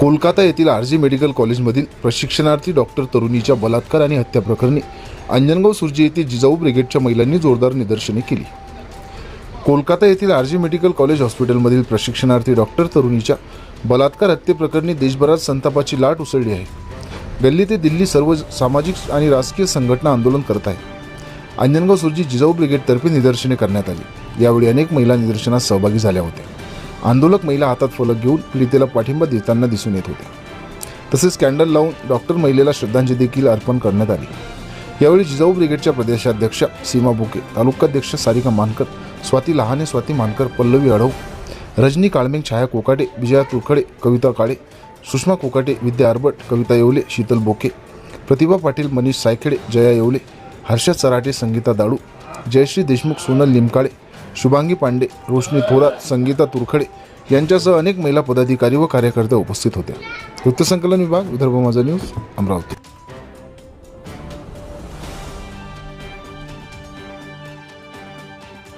कोलकाता येथील R G medical कॉलेजमधील प्रशिक्षणार्थी डॉक्टर तरुणीच्या बलात्कार आणि हत्या प्रकरणी अंजनगाव सुर्जी येथील जिजाऊ ब्रिगेडच्या महिलांनी जोरदार निदर्शने केली. कोलकाता येथील आर जी मेडिकल कॉलेज हॉस्पिटलमधील प्रशिक्षणार्थी डॉक्टर तरुणीच्या बलात्कार हत्येप्रकरणी देशभरात संतापाची लाट उसळली आहे. गल्ली ते दिल्ली सर्व सामाजिक आणि राजकीय संघटना आंदोलन करत आहे अंजनगाव सुर्जी जिजाऊ ब्रिगेडतर्फे निदर्शने करण्यात आली. यावेळी अनेक महिला निदर्शनात सहभागी झाल्या होत्या. आंदोलक महिला हातात फलक घेऊन पीडितेला पाठिंबा देताना दिसून येत होत्या तसेच कॅन्डल लावून डॉक्टर महिलेला श्रद्धांजली देखील अर्पण करण्यात आली. यावेळी जिजाऊ ब्रिगेडच्या प्रदेशाध्यक्षा सीमा बुके तालुकाध्यक्ष सारिका मानकर स्वाती लहाने स्वाती मानकर पल्लवी अडव रजनी काळमेंग छाया कोकाटे विजया तुरखडे कविता काळे सुषमा कोकाटे विद्या आरबट कविता येवले शीतल बोके प्रतिभा पाटील मनीष सायखेडे जया येवले हर्षा चराटे संगीता दाडू जयश्री देशमुख सोनल लिमकाळे शुभांगी पांडे रोशनी थोरात संगीता तुरखडे यांच्यासह अनेक महिला पदाधिकारी व कार्यकर्त्या उपस्थित होत्या वृत्तसंकलन विभाग विदर्भ माझा न्यूज अमरावती.